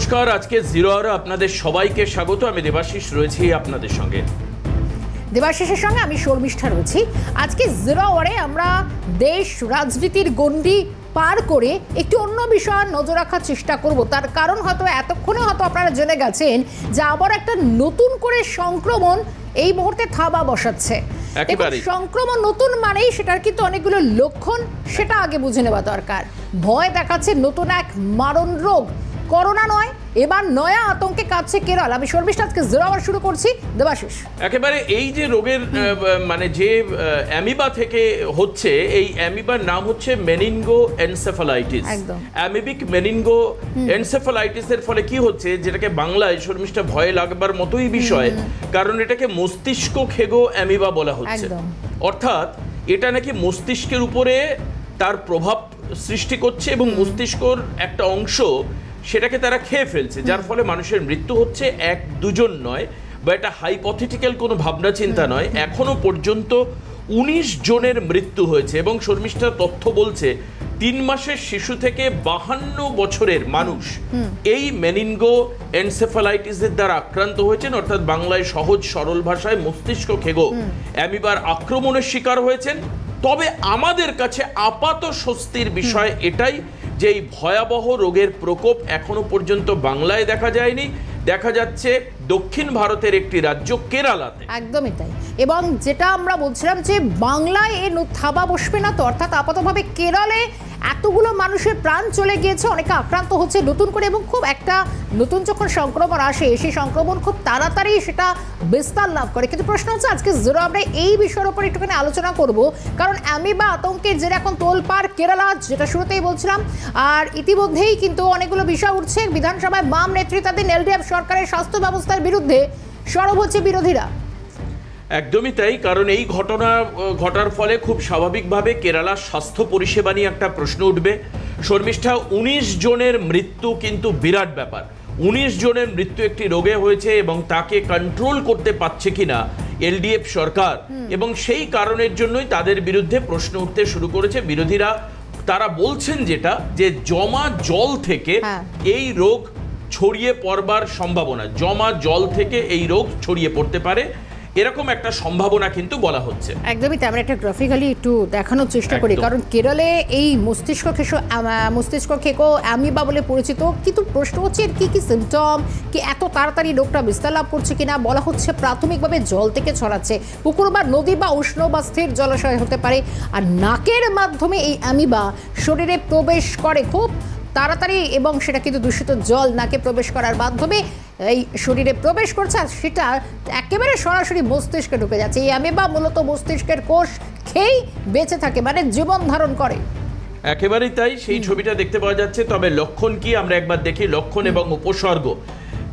নমস্কার আজকে জিরো আওয়ারে আপনাদের সবাইকে স্বাগত। আমি দেবাশিস রয়েছি আপনাদের সঙ্গে। দেবাশিসের সঙ্গে আমি শর্মিষ্ঠা রয়েছি। আজকে জিরো আওয়ারে আমরা দেশ রাজনীতির গণ্ডি পার করে একটি অন্য বিষয়ে নজর রাখার চেষ্টা করব। তার কারণ হয়তো এতক্ষণে হয়তো আপনারা জেনে গেছেন যে আবার একটা নতুন করে সংক্রমণ এই মুহূর্তে থাবা বসাচ্ছে। সংক্রমণ নতুন মানেই সেটার কিন্তু অনেকগুলো লক্ষণ সেটা আগে বুঝে নেওয়া দরকার। ভয় দেখাচ্ছে নতুন এক মারণ রোগ করোনা নয় এবার নয়া আতঙ্কে কাঁপছে কেরল। আমি শর্মিষ্ঠা আজকে জিরো আওয়ার শুরু করছি। দেবাশিস। একেবারে এই যে রোগের মানে যে অ্যামিবা থেকে হচ্ছে এই অ্যামিবার নাম হচ্ছে মেনিনগো এনসেফালাইটিস। অ্যামিবিক মেনিনগো এনসেফালাইটিসের ফলে কি হচ্ছে যেটাকে বাংলায় শর্মিষ্ঠা ভয় লাগবার মতোই বিষয় কারণ এটাকে মস্তিষ্ক খেগো অ্যামিবা বলা হচ্ছে। অর্থাৎ এটা নাকি মস্তিষ্কের উপরে তার প্রভাব সৃষ্টি করছে এবং মস্তিষ্কর একটা অংশ সেটাকে তারা খেয়ে ফেলছে যার ফলে মানুষের মৃত্যু হচ্ছে এক দুজন নয় বা এটা হাইপথেটিক্যাল কোনো ভাবনা চিন্তা নয় এখনও পর্যন্ত উনিশ জনের মৃত্যু হয়েছে এবং শর্মিষ্ঠার তথ্য বলছে তিন মাসের শিশু থেকে বাহান্ন বছরের মানুষ এই মেনিনগো এনসেফালাইটিসের দ্বারা আক্রান্ত হয়েছেন অর্থাৎ বাংলায় সহজ সরল ভাষায় মস্তিষ্ক খেগো অ্যামিবার আক্রমণের শিকার হয়েছেন। তবে আমাদের কাছে আপাত স্বস্তির বিষয় এটাই যে এই ভয়াবহ রোগের প্রকোপ এখনও পর্যন্ত বাংলায় দেখা যায়নি, দেখা যাচ্ছে দক্ষিণ ভারতের একটি রাজ্য কেরালাতে। একদমই তাই। এবং যেটা আমরা বলছিলাম যে বাংলায় এ থাবা বসবে না তো, অর্থাৎ আপাতভাবে কেরলে এতগুলো মানুষের প্রাণ চলে গিয়েছে, অনেকে আক্রান্ত হচ্ছে নতুন করে এবং খুব একটা নতুন যখন সংক্রমণ আসে সেই সংক্রমণ খুব তাড়াতাড়ি সেটা বিস্তার লাভ করে। কিন্তু প্রশ্ন হচ্ছে, আজকে জিরো আমরা এই বিষয়ের উপর একটুখানি আলোচনা করব। কারণ অ্যামিবা আতঙ্কের যে এখন তোলপাড় কেরালা, যেটা শুরুতেই বলছিলাম, আর ইতিমধ্যেই কিন্তু অনেকগুলো বিষয় উঠছে। বিধানসভায় বাম নেতৃত্বাধীন এলডিএফ সরকারের স্বাস্থ্য ব্যবস্থার বিরুদ্ধে সরব হচ্ছে বিরোধীরা। একদমই তাই কারণ এই ঘটনা ঘটার ফলে খুব স্বাভাবিকভাবে কেরালার স্বাস্থ্য পরিষেবা নিয়ে একটা প্রশ্ন উঠবে। শর্মিষ্ঠা উনিশ জনের মৃত্যু কিন্তু বিরাট ব্যাপার। উনিশ জনের মৃত্যু একটি রোগে হয়েছে এবং তাকে কন্ট্রোল করতে পারছে কিনা এলডিএফ সরকার। এবং সেই কারণের জন্যই তাদের বিরুদ্ধে প্রশ্ন উঠতে শুরু করেছে। বিরোধীরা তারা বলছেন যেটা যে জমা জল থেকে হ্যাঁ। এই রোগ ছড়িয়ে পড়বার সম্ভাবনা জমা জল থেকে এই রোগ ছড়িয়ে পড়তে পারে। এরকম একটা সম্ভাবনা কিন্তু বলা হচ্ছে। একদমই তাই আমরা একটা গ্রাফিক্যালি একটু দেখানোর চেষ্টা করি। কারণ কেরলে এই মস্তিষ্ক খেসো আম- মস্তিষ্ক খেকো অ্যামিবা বলে পরিচিত কিন্তু প্রশ্ন হচ্ছে এর কি কি সিমটম কি এত তাড়াতাড়ি রোগটা বিস্তার লাভ করছে কিনা বলা হচ্ছে প্রাথমিকভাবে জল থেকে ছড়াচ্ছে। পুকুর বা নদী বা উষ্ণ বা স্থির জলাশয় হতে পারে। আর নাকের মাধ্যমে এই অ্যামিবা শরীরে প্রবেশ করে খুব তাড়াতাড়ি এবং সেটা কিন্তু দূষিত জল নাকে প্রবেশ করার মাধ্যমে এই শরীরে প্রবেশ করছে আর সেটা একেবারে সরাসরি মস্তিষ্কে ঢুকে যাচ্ছে। এই অ্যামিবা মূলত মস্তিষ্কের কোষ খেয়েই বেঁচে থাকে মানে জীবন ধারণ করে। একেবারেই তাই সেই ছবিটা দেখতে পাওয়া যাচ্ছে। তবে লক্ষণ কি আমরা একবার দেখি? লক্ষণ এবং উপসর্গ।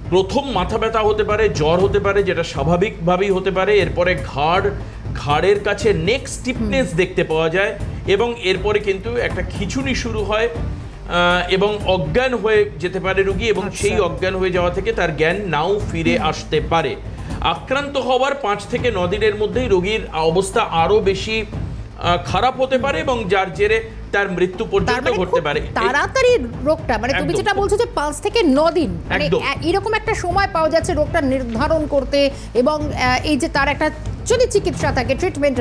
প্রথম মাথা ব্যথা হতে পারে জ্বর হতে পারে যেটা স্বাভাবিকভাবেই হতে পারে। এরপরে ঘাড় ঘাড়ের কাছে নেক স্টিফনেস দেখতে পাওয়া যায়। এবং এরপরে কিন্তু একটা খিচুনি শুরু হয়। এবং অজ্ঞান হয়ে যেতে পারে রুগী এবং আচ্ছা। সেই অজ্ঞান হয়ে যাওয়া থেকে তার জ্ঞান নাও ফিরে আসতে পারে। আক্রান্ত হওয়ার পাঁচ থেকে ন দিনের মধ্যেই রোগীর অবস্থা আরও বেশি খারাপ হতে পারে এবং যার জেরে তার মৃত্যু পর্যন্ত মানে ঘটতে পারে। তাড়াতাড়ি রোগটা মানে তুমি যেটা বলছো যে পাঁচ থেকে ন দিন মানে এরকম একটা সময় পাওয়া যাচ্ছে রোগটা নির্ধারণ করতে এবং এই যে তার একটা যদি চিকিৎসা থাকে ট্রিটমেন্ট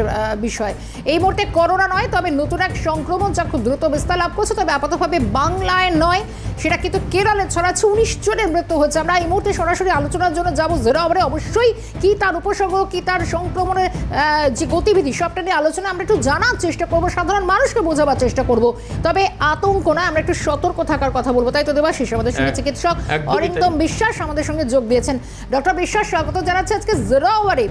বিষয়। এই মুহূর্তে করোনা নয়, তবে নতুন এক সংক্রমণ যা খুব দ্রুত বিস্তার লাভ করছে, তবে আপাতভাবে বাংলায় নয়। সেটা কিন্তু কেরলে ছড়াচ্ছে। উনিশ জনের মৃত্যু হচ্ছে আমরা এই মুহূর্তে সরাসরি আলোচনার জন্য যাব। জেরো আবারে অবশ্যই কি তার উপসর্গ কি তার সংক্রমণের যে গতিবিধি সবটা নিয়ে আলোচনা আমরা একটু জানার চেষ্টা করব। সাধারণ মানুষকে বোঝাবার চেষ্টা করব। তবে আতঙ্ক নয় আমরা একটু সতর্ক থাকার কথা বলব। তাই তো দেবাশিস? আমাদের সঙ্গে চিকিৎসক একদমই অরিন্দম বিশ্বাস আমাদের সঙ্গে যোগ দিয়েছেন। ডক্টর বিশ্বাস স্বাগত জানাচ্ছি আজকে জিরো আওয়ারে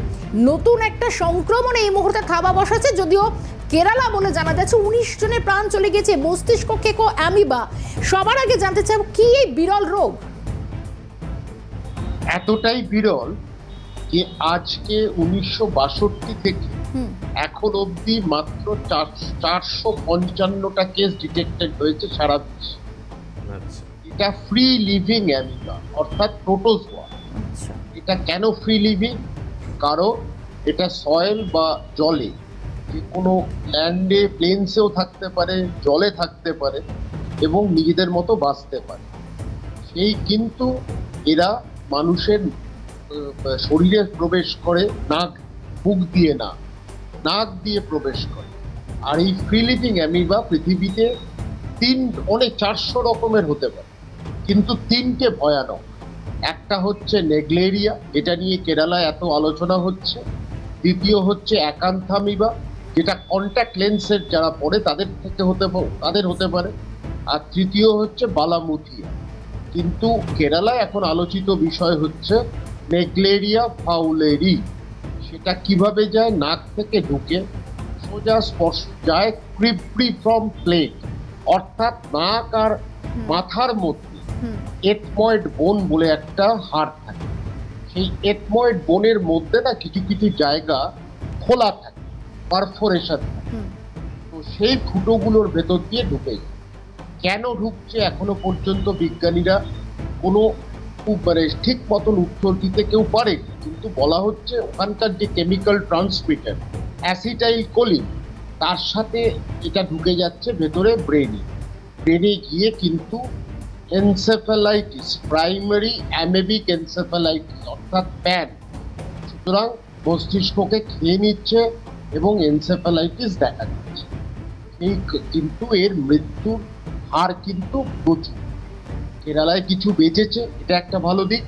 নতুন একটা সংক্রমণ এই মুহূর্তে থাবা বসাচ্ছে। যদিও কেরালা বলে জানা যাচ্ছে উনিশ জনের প্রাণ চলে গেছে মস্তিষ্ক কেকো অ্যামিবা। সবার আগে জানতে চাই কি এই বিরল রোগ? এতটাই বিরল যে আজকে উনিশশো বাষট্টি থেকে এখন অবধি মাত্র চারশো পঞ্চান্নটা কেস ডিটেক্টেড হয়েছে সারা বিশ্বে আচ্ছা। এটা ফ্রি লিভিং অ্যামিবা অর্থাৎ প্রোটোজোয়া আচ্ছা। এটা কেন ফ্রি লিভিং কারণ এটা সয়েল বা জলে যে কোনো ল্যান্ডে প্লেনসেও থাকতে পারে জলে থাকতে পারে। এবং নিজেদের মতো বাঁচতে পারে। সেই কিন্তু এরা মানুষের শরীরে প্রবেশ করে, নাক, বুক দিয়ে না, নাক দিয়ে প্রবেশ করে। আর এই ফ্রি লিভিং অ্যামিবা পৃথিবীতে তিন, অনেক চারশো রকমের হতে পারে, কিন্তু তিনটে ভয়ানক। একটা হচ্ছে নেগলেরিয়া, এটা নিয়ে কেরালায় এত আলোচনা হচ্ছে। দ্বিতীয় হচ্ছে একান্থামিবা যেটা কন্ট্যাক্ট লেন্সের যারা পড়ে তাদের থেকে হতে তাদের হতে পারে। আর তৃতীয় হচ্ছে বালামুথিয়া। কিন্তু কেরালায় এখন আলোচিত বিষয় হচ্ছে নেগলেরিয়া ফাউলেরি। সেটা কীভাবে যায়? নাক থেকে ঢুকে সোজা স্পর্শ যায় ক্রিপ্রি ফ্রম প্লেট। অর্থাৎ নাক আর মাথার মধ্যে এটময়েড বোন বলে একটা হাড় থাকে। সেই এটময়েড বোনের মধ্যে না কিছু কিছু জায়গা খোলা থাকে পারফোরেশন থাকে। তো সেই ফুটোগুলোর ভেতর দিয়ে ঢুকে যায়। কেন ঢুকছে এখনও পর্যন্ত বিজ্ঞানীরা? কোনো মানে ঠিক মতন উত্তর দিতে কেউ পারে, কিন্তু বলা হচ্ছে ওখানকার যে কেমিক্যাল ট্রান্সমিটার অ্যাসিটাইল কোলিন তার সাথে এটা ঢুকে যাচ্ছে ভেতরে ব্রেনে ব্রেনে গিয়ে কিন্তু এনসেফালাইটিস প্রাইমারি অ্যামেবিক এনসেফালাইটিস অর্থাৎ প্যান সুতরাং মস্তিষ্ককে খেয়ে নিচ্ছে এবং এনসেফালাইটিস দেখা দিচ্ছে এই কিন্তু এর মৃত্যুর হার কিন্তু প্রচুর। কেরালায় কিছু বেঁচেছে এটা একটা ভালো দিক।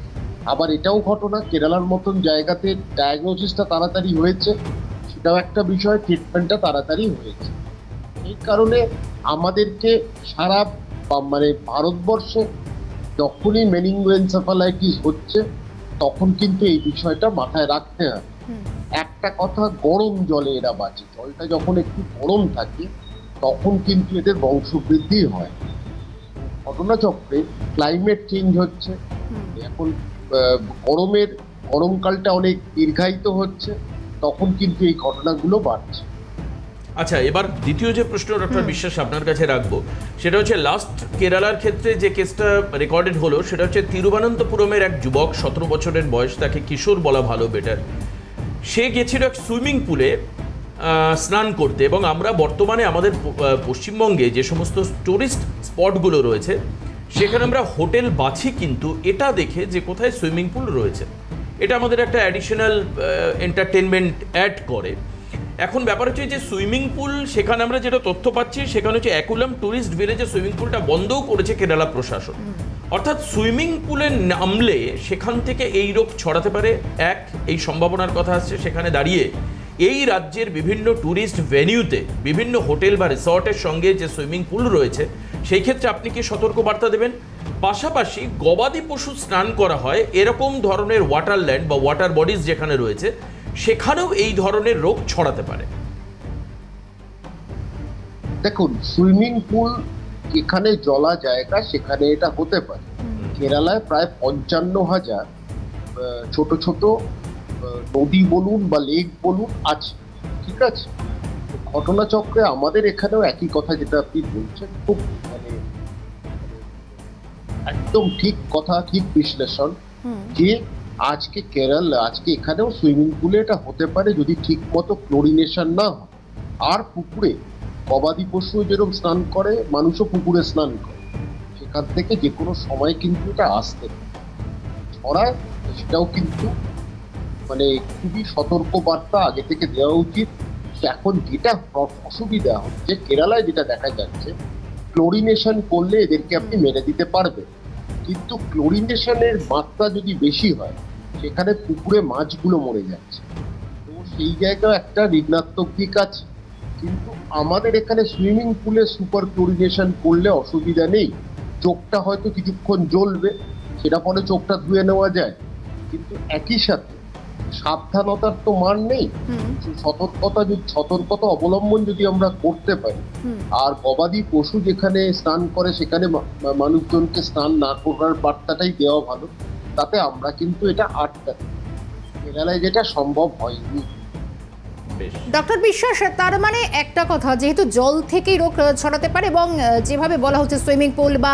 আবার এটাও ঘটনা কেরালার মতন জায়গাতে ডায়াগনোসিসটা তাড়াতাড়ি হয়েছে সেটাও একটা বিষয় ট্রিটমেন্টটা তাড়াতাড়ি হয়েছে। এই কারণে আমাদেরকে সারা বা- মানে ভারতবর্ষে যখনই মেনিঙ্গোএনসেফালাইটিস হচ্ছে তখন কিন্তু এই বিষয়টা মাথায় রাখতে হবে। একটা কথা গরম জলে এরা বাঁচে। জলটা যখন একটু গরম থাকে তখন কিন্তু এদের বংশবৃদ্ধি হয়। ঘটনাচক্রে ক্লাইমেট চেঞ্জ হচ্ছে। এখন গরমের গরমকালটা অনেক দীর্ঘায়িত হচ্ছে। তখন কিন্তু এই ঘটনাগুলো বাড়ছে। আচ্ছা এবার দ্বিতীয় যে প্রশ্ন ডক্টর বিশ্বাস আপনার কাছে রাখব সেটা হচ্ছে লাস্ট কেরালার ক্ষেত্রে যে কেসটা রেকর্ডেড হলো সেটা হচ্ছে তিরুবনন্তপুরমের এক যুবক সতেরো বছরের বয়স তাকে কিশোর বলা ভালো বেটার সে গেছিল এক সুইমিং পুলে স্নান করতে। এবং আমরা বর্তমানে আমাদের পশ্চিমবঙ্গে যে সমস্ত টুরিস্ট স্পটগুলো রয়েছে সেখানে আমরা হোটেল বাছি কিন্তু এটা দেখে যে কোথায় সুইমিং পুল রয়েছে। এটা আমাদের একটা অ্যাডিশনাল এন্টারটেনমেন্ট অ্যাড করে। এখন ব্যাপার হচ্ছে যে সুইমিং পুল সেখানে আমরা যেটা তথ্য পাচ্ছি সেখানে হচ্ছে অ্যাকুলাম টুরিস্ট ভিলেজে সুইমিং পুলটা বন্ধও করেছে কেরালা প্রশাসন। অর্থাৎ সুইমিং পুলে নামলে সেখান থেকে এই রোগ ছড়াতে পারে। এক এই সম্ভাবনার কথা আসছে সেখানে দাঁড়িয়ে এই রাজ্যের বিভিন্ন ট্যুরিস্ট ভেনিউতে বিভিন্ন হোটেল বা রিসর্টের সঙ্গে যে সুইমিং পুল রয়েছে সেই ক্ষেত্রে আপনি কি সতর্ক বার্তা দেবেন? পাশাপাশি গবাদি পশু স্নান করা হয় এরকম ধরনের ওয়াটারল্যান্ড বা ওয়াটার বডিজ যেখানে রয়েছে সেখানেও এই ধরনের রোগ ছড়াতে পারে। দেখুন সুইমিং পুল যেখানে জলা জায়গা সেখানে এটা হতে পারে। কেরালায় প্রায় পঞ্চান্ন হাজার ছোট ছোট নদী বলুন বা লেক বলুন আছে ঠিক আছে? ঘটনাচক্রে আমাদের এখানেও একই কথা যেটা আপনি বলছেন খুব মানে একদম ঠিক কথা ঠিক বিশ্লেষণ যে আজকে কেরল আজকে এখানেও সুইমিং পুলে এটা হতে পারে যদি ঠিক মতো ক্লোরিনেশন না হয়। আর পুকুরে গবাদি পশু যেরকম স্নান করে মানুষও পুকুরে স্নান করে। সেখান থেকে যে কোনো সময় কিন্তু এটা আসতে পারে। ছড়ায় সেটাও কিন্তু মানে খুবই সতর্ক বার্তা আগে থেকে দেওয়া উচিত এখন যেটা অসুবিধা হচ্ছে, কেরালায় যেটা দেখা যাচ্ছে ক্লোরিনেশন করলে এদেরকে আপনি মেরে দিতে পারবেন। কিন্তু ক্লোরিনেশনের মাত্রা যদি বেশি হয়, সেখানে পুকুরে মাছগুলো মরে যাচ্ছে। তো সেই জায়গায় একটা ঋণাত্মক দিক আছে। কিন্তু আমাদের এখানে সুইমিং পুলে সুপার ক্লোরিনেশন করলে অসুবিধা নেই। চোখটা হয়তো কিছুক্ষণ জ্বলবে, সেটা পরে চোখটা ধুয়ে নেওয়া যায়। কিন্তু একই সাথে সাবধানতার তো মান নেই। সতর্কতা যদি সতর্কতা অবলম্বন যদি আমরা করতে পারি আর গবাদি পশু যেখানে স্নান করে সেখানে মানুষজনকে স্নান না করার বার্তাটাই দেওয়া ভালো তাতে আমরা কিন্তু এটা আটকাতে। কেরালায় যেটা সম্ভব হয়নি। ডক্টর বিশ্বাস, তার মানে একটা কথা, যেহেতু জল থেকেই রোগ ছড়াতে পারে এবং যেভাবে বলা হচ্ছে সুইমিং পুল বা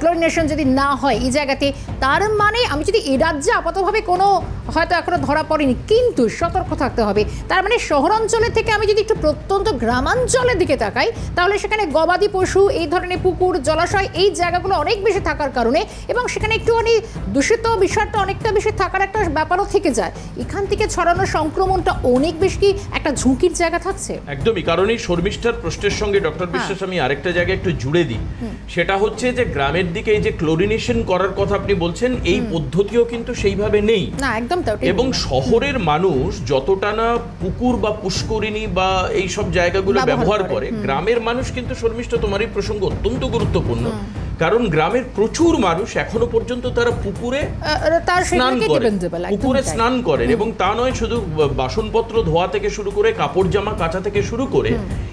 ক্লোরিনেশন যদি না হয় এই জায়গাতে, তার মানে আমি যদি এ রাজ্যে আপাতভাবে কোনো, হয়তো এখনও ধরা পড়েনি, কিন্তু সতর্ক থাকতে হবে। তার মানে শহরাঞ্চলের থেকে আমি যদি একটু প্রত্যন্ত গ্রামাঞ্চলের দিকে তাকাই, তাহলে সেখানে গবাদি পশু, এই ধরনের পুকুর, জলাশয়, এই জায়গাগুলো অনেক বেশি থাকার কারণে এবং সেখানে একটুখানি দূষিত বিষয়টা অনেকটা বেশি থাকার একটা ব্যাপারও থেকে যায়। এখান থেকে ছড়ানো সংক্রমণটা অনেক বেশি একটা ঝুঁকির জায়গা থাকছে? একদমই কারণ এই শর্মিষ্ঠার প্রশ্নের সঙ্গে ডক্টর বিশ্বাস আমি আরেকটা জায়গায় একটু জুড়ে দিই। সেটা হচ্ছে যে গ্রামের দিকে এই যে ক্লোরিনেশন করার কথা আপনি বলছেন এই পদ্ধতিও কিন্তু সেইভাবে নেই। না একদম এবং শহরের মানুষ যতটা না পুকুর বা পুষ্করিণী বা এই সব জায়গাগুলো ব্যবহার করে গ্রামের মানুষ কিন্তু শর্মিষ্ঠা তোমার এই প্রসঙ্গ অত্যন্ত গুরুত্বপূর্ণ। কারণ গ্রামের প্রচুর মানুষ এখনও পর্যন্ত তারা পুকুরে স্নান করেন। পুকুরে স্নান করেন এবং তা নয় শুধু বাসনপত্র ধোয়া থেকে শুরু করে কাপড় জামা কাচা থেকে শুরু করে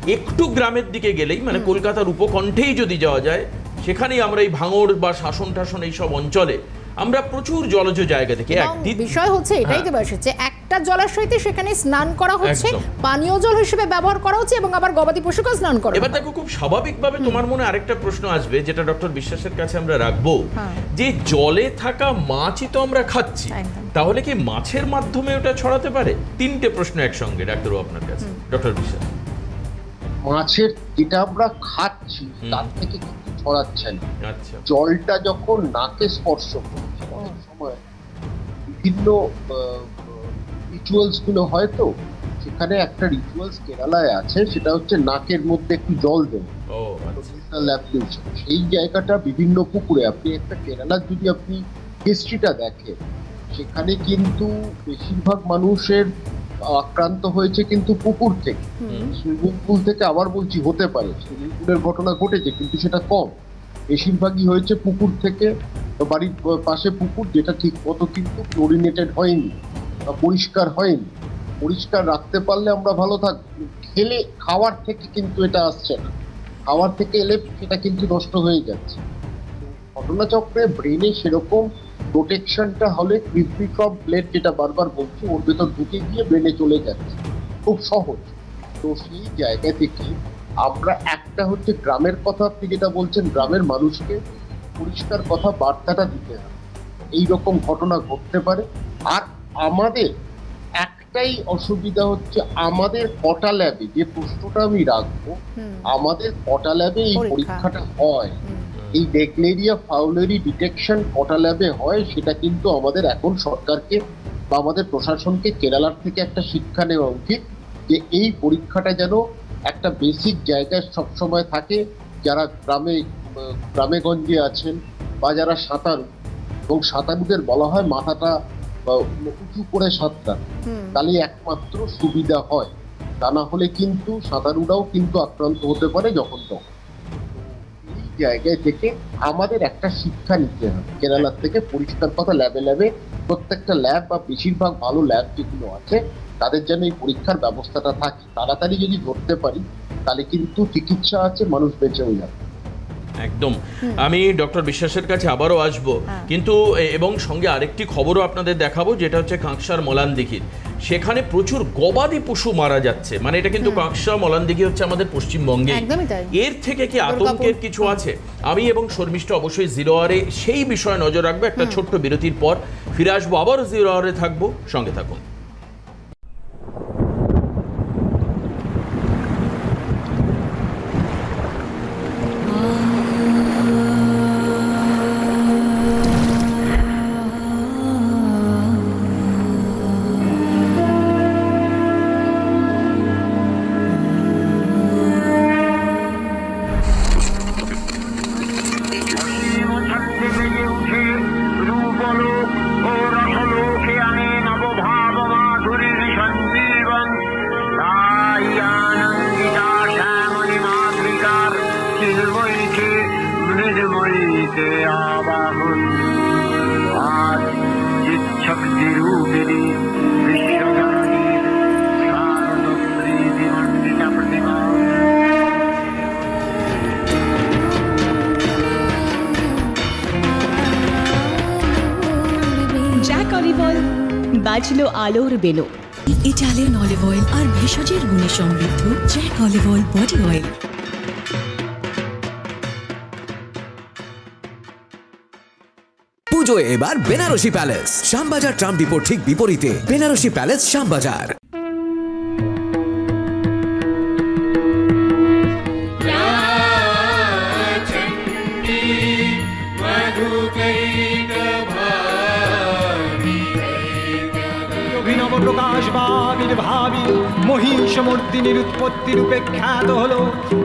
একটু গ্রামের দিকে গেলেই মানে কলকাতার উপকণ্ঠেই যদি যাওয়া যায় সেখানেই আমরা এই ভাঙড় বা শাসন টাসন এইসব অঞ্চলে আমরা প্রচুর জলজ জায়গা থেকে বিষয় হচ্ছে এটাই তো বয়স হচ্ছে একটা জলাশয়তে সেখানে স্নান করা হচ্ছে পানীয় জল হিসেবে ব্যবহার করা হচ্ছে এবং আবার গবাদি পশুকে স্নান করা এবার দেখো খুব স্বাভাবিকভাবে তোমার মনে আরেকটা প্রশ্ন আসবে যেটা ডক্টর বিশ্বাসের কাছে আমরা রাখব হ্যাঁ। যে জলে থাকা মাছই তো আমরা খাচ্ছি তাহলে কি মাছের মাধ্যমে ওটা ছড়াতে পারে? তিনটে প্রশ্ন একসঙ্গে ডাক্তারবাবু আপনার কাছে। ডক্টর বিশ্বাস। মাছের যেটা আমরা খাচ্ছি। তার থেকে কিন্তু ছড়াচ্ছে না। আচ্ছা। জলটা যখন নাকে স্পর্শ করছে অনেক সময় বিভিন্ন রিচুয়ালসগুলো হয় তো সেখানে একটা রিচুয়ালস কেরালায় আছে সেটা হচ্ছে নাকের মধ্যে একটু জল দেবে ও আচ্ছা। সেই জায়গাটা বিভিন্ন পুকুরে আপনি একটা কেরালার যদি আপনি হিস্ট্রিটা দেখেন সেখানে কিন্তু বেশিরভাগ মানুষের আক্রান্ত হয়েছে কিন্তু পুকুর থেকে। সুইমিং পুল থেকে আবার বলছি হতে পারে সুইমিং পুলের ঘটনা ঘটেছে কিন্তু সেটা কম। বেশিরভাগই হয়েছে পুকুর থেকে বাড়ির পাশে পুকুর যেটা ঠিক মতো কিন্তু ক্লোরিনেটেড হয়নি। পরিষ্কার হয়নি। পরিষ্কার রাখতে পারলে আমরা ভালো থাক, খেলে, খাওয়ার থেকে কিন্তু এটা আসছে না। খাওয়ার থেকে এলে সেটা কিন্তু নষ্ট হয়ে যাচ্ছে। ঘটনাচক্রে ব্রেনে সেরকম প্রোটেকশনটা হলে ক্রিপ্রিকম প্লেট যেটা বারবার বলছি, ওর ভেতর ঢুকে গিয়ে ব্রেনে চলে যাচ্ছে। খুব সহজ। তো সেই জায়গা থেকে আমরা একটা হচ্ছে গ্রামের কথা আপনি যেটা বলছেন, গ্রামের মানুষকে পরিষ্কার কথা বার্তাটা দিতে হবে। এইরকম ঘটনা ঘটতে পারে। আর আমাদের একটাই অসুবিধা হচ্ছে আমাদের কটা ল্যাবে যে প্রশ্নটা আমি রাখব আমাদের কটা ল্যাবে এই পরীক্ষাটা হয়। এই ডেকলেরিয়া ফাউলেরি ডিটেকশন কটা ল্যাবে হয় সেটা কিন্তু আমাদের এখন সরকারকে বা আমাদের প্রশাসনকে কেরালার থেকে একটা শিক্ষা নেওয়া উচিত যে এই পরীক্ষাটা যেন একটা বেসিক জায়গায় সবসময় থাকে যারা গ্রামে আহ, গ্রামে গঞ্জে আছেন বা যারা সাঁতারু এবং সাঁতারুদের বলা হয় মাথাটা আহ, উঁচু করে সাঁতার হুম। তাহলে একমাত্র সুবিধা হয়। তা না হলে কিন্তু সাঁতারুরাও কিন্তু আক্রান্ত হতে পারে যখন তখন। এই জায়গায় থেকে আমাদের একটা শিক্ষা নিতে হবে। কেরালার থেকে পরিষ্কার কথা ল্যাবে ল্যাবে প্রত্যেকটা ল্যাব বা বেশিরভাগ ভালো ল্যাব যেগুলো আছে তাদের যেন এই পরীক্ষার ব্যবস্থাটা থাকে। তাড়াতাড়ি যদি ধরতে পারি তাহলে কিন্তু চিকিৎসা আছে মানুষ বেঁচেও যাবে। একদম। আমি ডক্টর বিশ্বাসের কাছে আবারও আসব। হ্যাঁ। কিন্তু এবং সঙ্গে আরেকটি খবরও আপনাদের দেখাবো যেটা হচ্ছে কাঁকসার মলানদিঘির। সেখানে প্রচুর গবাদি পশু মারা যাচ্ছে। মানে এটা কিন্তু কাঁকসা মলানদিঘি হচ্ছে আমাদের পশ্চিমবঙ্গে। এর থেকে কি আতঙ্কের কিছু আছে? আমি এবং শর্মিষ্ঠ অবশ্যই জিরো আরে সেই বিষয়ে নজর রাখব। একটা ছোট্ট বিরতির পর ফিরে আসব। আবারও জিরো আরে থাকব। সঙ্গে থাকুন। মৃন্ময়ীকে আবাহন বিমণ্ডিতা প্রতিমা জ্যাক অলিভল বাজলো আলোর বেলো ইটালিয়ান অলিভ অয়েল আর ভেষজের গুণে সমৃদ্ধ Jack olive oil body oil Puja এবার বেনারসি প্যালেস। শ্যামবাজার ট্রাম ডিপোর ঠিক বিপরীতে বেনারসি প্যালেস শ্যামবাজার। ভাবি রূপে খ্যাত হল।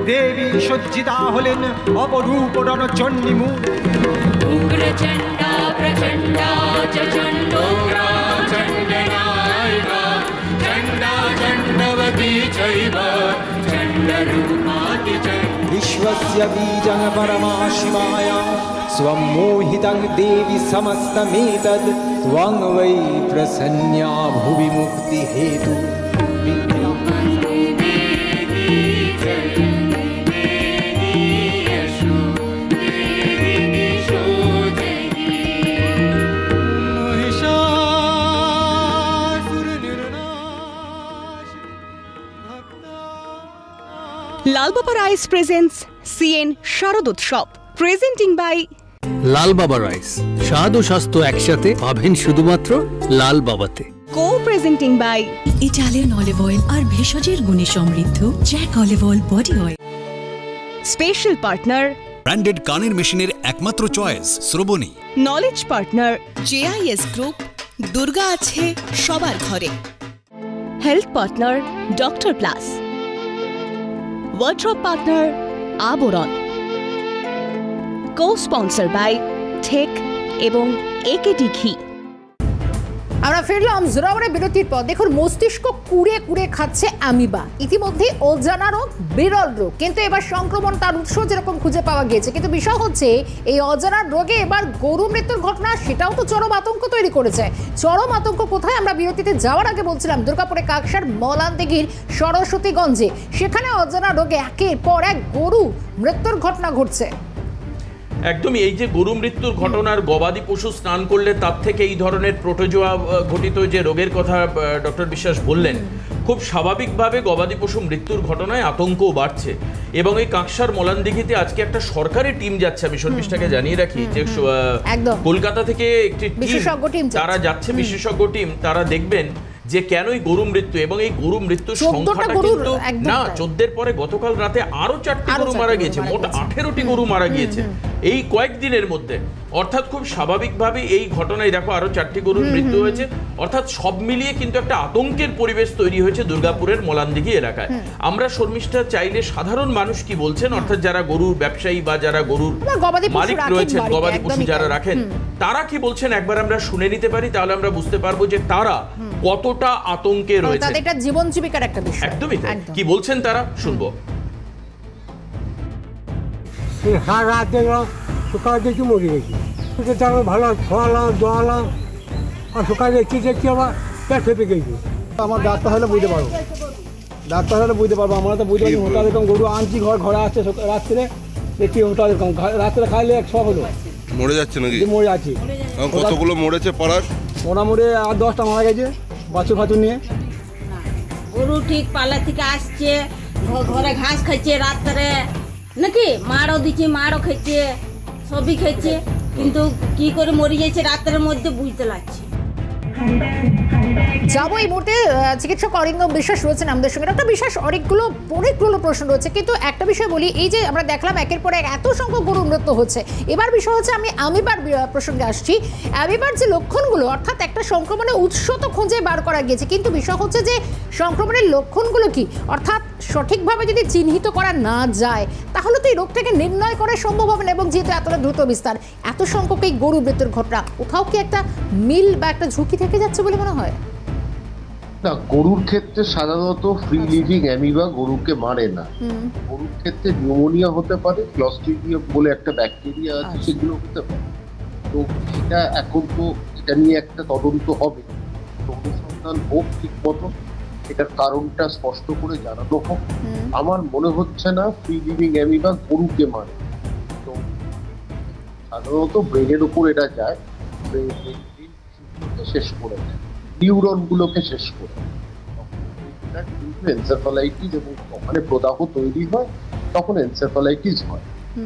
দেবী সজ্জিতা হলেন অপরূপ রণচণ্ডী মুখ च चण्डोग्रा चण्डनायिका चण्डा चण्डवती चैव परमा शिवाय स्वं मोहितं देवि समस्तमेतद् त्वं वै प्रसन्या भुवि मुक्तिहेतु। লালবাবা রাইস প্রেজেন্টস সিএন শারদ উৎসব। প্রেজেন্টিং বাই লাল বাবা রাইস স্বাদ ও স্বাস্থ্য একসাথে পাবেন শুধুমাত্র লাল বাবাতে। Co presenting by Italian olive oil আর ভেষজের গুণে সমৃদ্ধ Jack olive oil body oil special partner branded কানের মেশিনের একমাত্র choice Shrabani. Knowledge partner JIS group Durga আছে সবার ঘরে। Health partner doctor plus wardrobe partner Abaran co sponsor by ঠেক এবং একেটি ঘি আমরা ফিরলাম জোরাবরে বিরতির পর। দেখুন, মস্তিষ্ক কুড়ে কুড়ে খাচ্ছে আমিবা ইতিমধ্যে অজানা রোগ বিরল রোগ। কিন্তু এবার সংক্রমণ তার উৎস যেরকম খুঁজে পাওয়া গিয়েছে। কিন্তু বিষয় হচ্ছে, এই অজানা রোগে এবার গরু মৃত্যুর ঘটনা, সেটাও তো চরম আতঙ্ক তৈরি করেছে। চরম আতঙ্ক কোথায়? আমরা বিরতিতে যাওয়ার আগে বলছিলাম, দুর্গাপুরে কাকসার মলান দিঘির সরস্বতীগঞ্জে। সেখানে অজানা রোগে একের পর এক গরু মৃত্যুর ঘটনা ঘটছে। একদমই এই যে গরু মৃত্যুর ঘটনার গবাদি পশু স্নান করলে তার থেকে এই ধরনের প্রোটোজোয়া ঘটিত যে রোগের কথা ডক্টর বিশ্বাস বললেন খুব স্বাভাবিকভাবে গবাদি পশু মৃত্যুর ঘটনায় আতঙ্কও বাড়ছে। এবং এই কাঁকসার মোলানদিঘিতে আজকে একটা সরকারি টিম যাচ্ছে আমি শর্মিষ্ঠাকে জানিয়ে রাখি যে কলকাতা থেকে একটি বিশেষজ্ঞ যাচ্ছে। তারা যাচ্ছে বিশেষজ্ঞ টিম তারা দেখবেন যে কেনই গরু মৃত্যু এবং এই গরু মৃত্যুর সংখ্যাটা কিন্তু না চোদ্দের পরে গতকাল রাতে আরও চারটি গরু মারা গিয়েছে মোট। আঠেরোটি গরু মারা গিয়েছে। এই কয়েকদিনের মধ্যে অর্থাৎ খুব স্বাভাবিকভাবে এই ঘটনায় দেখো আরও চারটি গরুর মৃত্যু হয়েছে। অর্থাৎ সব মিলিয়ে কিন্তু একটা আতঙ্কের পরিবেশ তৈরি হয়েছে দুর্গাপুরের মোলানদিঘি এলাকায়। আমরা শর্মিষ্ঠা চাইলে সাধারণ মানুষ কি বলছেন? অর্থাৎ যারা গরুর ব্যবসায়ী বা যারা গরুর মালিক রয়েছেন গবাদি পশু যারা রাখেন তারা কি বলছেন? একবার আমরা শুনে নিতে পারি তাহলে আমরা বুঝতে পারব যে তারা কতটা আতঙ্কে রয়েছে। তাদের জীবন জীবিকার একটা বিষয়। একদমই কি বলছেন তারা? শুনব। সারা রাত দেখলাম সকালে দেখি মরে গেছি। সেটা তারপর ভালো খাওয়ালাম দোয়ালাম আর সকালে দেখছি দেখছি আবার? পেট ফেপে গেছি। আমার ডাক্তার হলে বুঝতে পারব। ডাক্তার হলে বুঝতে পারব আমরা তো বুঝতে পারছি হোটেল এরকম গরু আনছি ঘর ঘরে আসছে রাত্রে দেখছি হোটেল এরকম। রাত্রে খাইলে এক সব হলো। মরে যাচ্ছে নাকি? মরে আছি আর কতগুলো মরেছে পাড়ার? মোটামুটি আর দশটা মারা গেছে বাছুর ফাছুর নিয়ে। গরু ঠিক পালা থেকে আসছে ঘরে ঘাস খাইছে রাত্রে নাকি? মারও দিচ্ছে, মারও খেয়েছে, সবই খেয়েছে। কিন্তু কি করে মরে যাচ্ছে রাত্রের মধ্যে বুঝতে লাগছে যাব এই মুহূর্তে চিকিৎসক অরিন্দম বিশ্বাস রয়েছেন আমাদের সঙ্গে। একটা বিশ্বাস, অনেকগুলো অনেকগুলো প্রশ্ন রয়েছে। কিন্তু একটা বিষয় বলি, এই যে আমরা দেখলাম একের পর এক এত সংখ্যক গরু মৃত্যু হচ্ছে। এবার বিষয় হচ্ছে, আমি আমিবার প্রসঙ্গে আসছি। আমিবার যে লক্ষণগুলো, অর্থাৎ একটা সংক্রমণের উৎস তো খুঁজে বার করা গিয়েছে। কিন্তু বিষয় হচ্ছে যে সংক্রমণের লক্ষণগুলো কি? অর্থাৎ সঠিকভাবে যদি চিহ্নিত করা না যায় তাহলে তো এই রোগটাকে নির্ণয় করা সম্ভব হবে না। এবং যেহেতু এতটা দ্রুত বিস্তার এত সংখ্যক এই গরু মৃত্যুর ঘটনা কোথাও কি একটা মিল বা একটা ঝুঁকি থেকে যাচ্ছে বলে মনে হয়? না গরুর ক্ষেত্রে সাধারণত ফ্রি লিভিং অ্যামিবা গরুকে মারে না। গরুর ক্ষেত্রে নিউমোনিয়া হতে পারে ক্লস্ট্রিডিয়া বলে একটা ব্যাকটেরিয়া আছে আচ্ছা। সেগুলো হতে পারে। তো এটা এখন তো এটা নিয়ে একটা তদন্ত হবে। অনুসন্ধান হোক ঠিক মতো এটার কারণটা স্পষ্ট করে জানানো হোক। আমার মনে হচ্ছে না ফ্রি লিভিং অ্যামিবা গরুকে মারে। তো সাধারণত ব্রেনের উপর এটা যায়। শেষ করে দেয়। নিউরনগুলোকে শেষ করে এনসেফালাইটিস এবং ওখানে প্রদাহ তৈরি হয় তখন এনসেফালাইটিস হয়।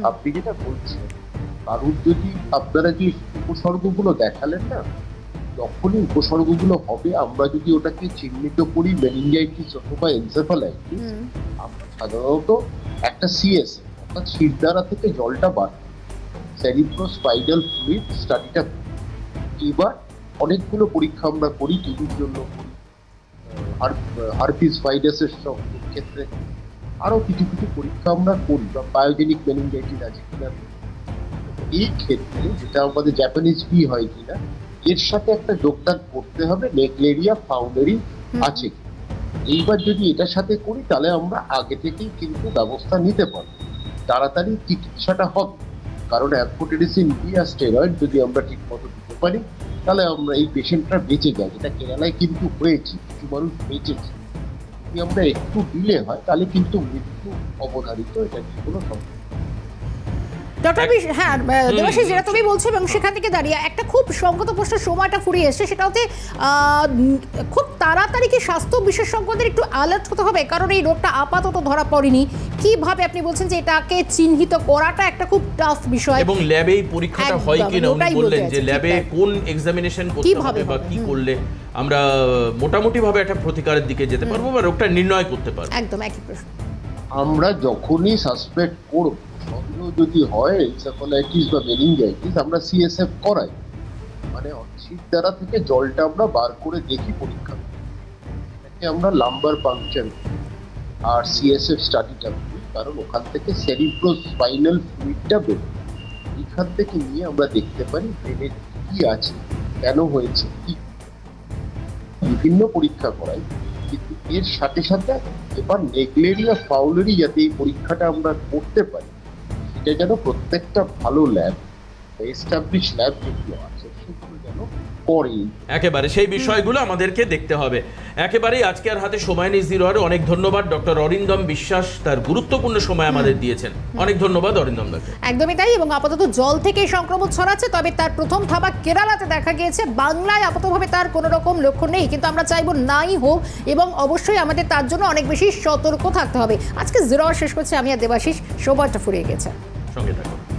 আপনি যেটা বলছেন কারুর যদি আপনারা যে উপসর্গগুলো দেখালেন না যখনই উপসর্গগুলো হবে আমরা যদি ওটাকে চিহ্নিত করি মেনিনজাইটিস অথবা এনসেফালাইটিস আমরা সাধারণত একটা সিএস অর্থাৎ শিরদাঁড়া থেকে জলটা বার সেরিব্রোস্পাইনাল ফ্লুইড স্টাডিটা এবার অনেকগুলো পরীক্ষা আমরা করি টিভির জন্য করি হারপিস ভাইরাসের সব ক্ষেত্রে আরও কিছু কিছু পরীক্ষা আমরা করি বা বায়োজেনিক মেনিনজাইটিস আছে কিনা। এই ক্ষেত্রে যেটা আমাদের জাপানিজ বি হয় কিনা এর সাথে একটা যোগদান করতে হবে নেকলেরিয়া ফাউন্ডারি আছে। এইবার যদি এটার সাথে করি তাহলে আমরা আগে থেকেই কিন্তু ব্যবস্থা নিতে পারব। তাড়াতাড়ি চিকিৎসাটা হবে। কারণ অ্যাম্ফোটেরিসিন বি আর স্টেরয়েড যদি আমরা ঠিক মতো দিতে পারি তাহলে আমরা এই পেশেন্টটা বেঁচে যায়। যেটা কেরালায় কিন্তু হয়েছে কিছু মানুষ বেঁচেছে। যদি আমরা একটু ডিলে হয় তাহলে কিন্তু মৃত্যু অবধারিত এটা নিয়ে কোনো সমস্যা নেই। ডক্টর হ্যাঁ দেবাশিস যেটা তুমি বলছো এবং সেখান থেকে দাঁড়িয়ে একটা খুব সংগত প্রশ্নের সময়টা ফুরিয়ে এসছে সেটা হচ্ছে আহ, খুব তাড়াতাড়ি কি স্বাস্থ্য বিশেষজ্ঞদের একটু অ্যালার্ট হতে হবে? কারণ এই রোগটা আপাতত ধরা পড়েনি। কীভাবে আপনি বলছেন যে এটাকে চিহ্নিত করাটা একটা খুব টাফ বিষয়? এবং ল্যাবে এই পরীক্ষাটা হয় কিনা? উনি ওটাই বললেন যে ল্যাবে কোন এক্সামিনেশন করতে কীভাবে হবে? বা কি। করলে আমরা মোটামুটি ভাবে একটা প্রতিকারের দিকে যেতে পারব বা রোগটা নির্ণয় করতে পারব? একদম একই প্রশ্ন। আমরা যখনই সাসপেক্ট করব যদি হয় এনসেফালাইটিস বা মেনিনজাইটিস আমরা সিএসএফ করাই। মানে দ্বারা থেকে জলটা আমরা বার করে দেখি পরীক্ষা এটাকে আমরা লাম্বার পাংচার আর সিএসএফ স্টাডিটা করি কারণ ওখান থেকে সেরিব্রো স্পাইনাল ফ্লুইডটা বেরোয় এখান থেকে নিয়ে আমরা দেখতে পারি ব্রেনে কি আছে, কেন হয়েছে, কি বিভিন্ন পরীক্ষা করাই। কিন্তু এর সাথে সাথে এবার নেগলেরিয়া ফাউলেরি যাতে এই পরীক্ষাটা আমরা করতে পারি সেটা যেন প্রত্যেকটা ভালো ল্যাব এস্টাবলিশ ল্যাব যেগুলো আছে সেগুলো যেন করে একেবারে সেই বিষয়গুলো আমাদেরকে দেখতে হবে। একেবারেই আজকে আর হাতে সময় নেই জিরো আর অনেক ধন্যবাদ। ডক্টর অরিন্দম বিশ্বাস তার গুরুত্বপূর্ণ সময় আমাদের দিয়েছেন। অনেক ধন্যবাদ অরিন্দম দাকে। একদমই তাই এবং আপাতত জল থেকে সংক্রমণ ছড়াচ্ছে তবে তার প্রথম থাবা কেরালাতে দেখা গিয়েছে। বাংলায় আপাতভাবে তার কোনো রকম লক্ষণ নেই কিন্তু আমরা চাইব নাই হোক এবং অবশ্যই আমাদের তার জন্য অনেক বেশি সতর্ক থাকতে হবে। আজকে জিরো শেষ করছে আমি আর দেবাশিস সময়টা ফুরিয়ে গেছে। সঙ্গে থাকুন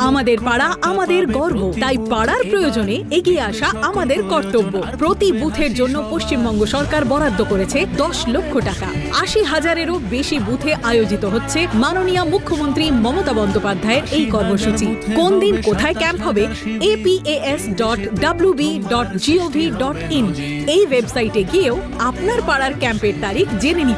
আমাদের পাড়া আমাদের গর্ব। তাই পাড়ার প্রয়োজনে এগিয়ে আসা আমাদের কর্তব্য। প্রতি বুথের জন্য পশ্চিমবঙ্গ সরকার বরাদ্দ করেছে দশ লক্ষ টাকা। আশি হাজারেরও বেশি বুথে আয়োজিত হচ্ছে মাননীয় মুখ্যমন্ত্রী মমতা বন্দ্যোপাধ্যায়ের এই কর্মসূচি। কোন দিন কোথায় ক্যাম্প হবে? APAS dot WB dot GOV dot in এই ওয়েবসাইটে গিয়েও আপনার পাড়ার ক্যাম্পের তারিখ জেনে নিতে